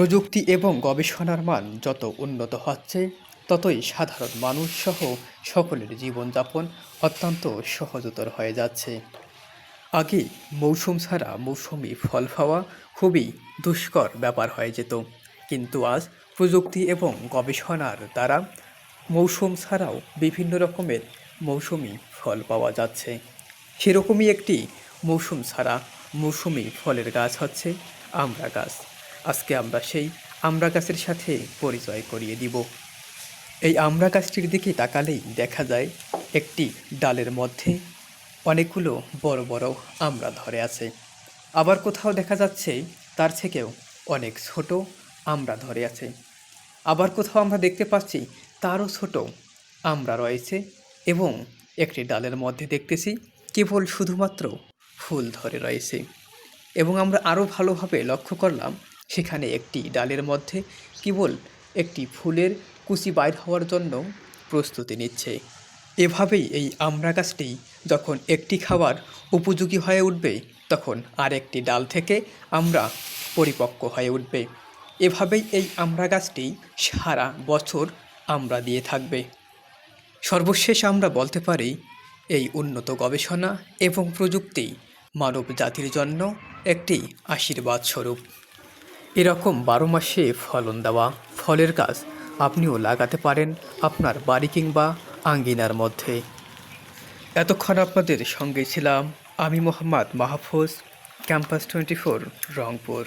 প্রযুক্তি এবং গবেষণার মান যত উন্নত হচ্ছে, ততই সাধারণ মানুষ সহ সকলের জীবনযাপন অত্যন্ত সহজতর হয়ে যাচ্ছে। আগে মৌসুম ছাড়া মৌসুমি ফল পাওয়া খুবই দুষ্কর ব্যাপার হয়ে যেত। কিন্তু আজ প্রযুক্তি এবং গবেষণার দ্বারা মৌসুম ছাড়াও বিভিন্ন রকমের মৌসুমি ফল পাওয়া যাচ্ছে। সেরকমই একটি মৌসুম ছাড়া মৌসুমি ফলের গাছ হচ্ছে আমরা গাছ। আজকে আমরা সেই আমড়া গাছের সাথে পরিচয় করিয়ে দিব। এই আমড়া গাছটির দিকে তাকালেই দেখা যায়, একটি ডালের মধ্যে অনেকগুলো বড় বড় আমড়া ধরে আছে। আবার কোথাও দেখা যাচ্ছে, তার থেকেও অনেক ছোট আমড়া ধরে আছে। আবার কোথাও আমরা দেখতে পাচ্ছি, তারও ছোট আমড়া রয়েছে এবং একটি ডালের মধ্যে দেখতেছি, কেবল শুধুমাত্র ফুল ধরে রয়েছে। এবং আমরা আরও ভালোভাবে লক্ষ্য করলাম সেখানে একটি ডালের মধ্যে কেবল একটি ফুলের কুচি বাইর হওয়ার জন্য প্রস্তুতি নিচ্ছে। এভাবেই এই আমড়া গাছটি যখন একটি খাবার উপযোগী হয়ে উঠবে, তখন আরেকটি ডাল থেকে আমরা পরিপক্ক হয়ে উঠবে। এভাবেই এই আমড়া গাছটি সারা বছর আমরা দিয়ে থাকবে। সর্বশেষ আমরা বলতে পারি, এই উন্নত গবেষণা এবং প্রযুক্তি মানব জাতির জন্য একটি আশীর্বাদ স্বরূপ। এরকম বারো মাসে ফলন দেওয়া ফলের গাছ আপনিও লাগাতে পারেন আপনার বাড়ি কিংবা আঙ্গিনার মধ্যে। এতক্ষণ আপনাদের সঙ্গে ছিলাম আমি Mohammad Mahfuz, campus twenty four, Rangpur.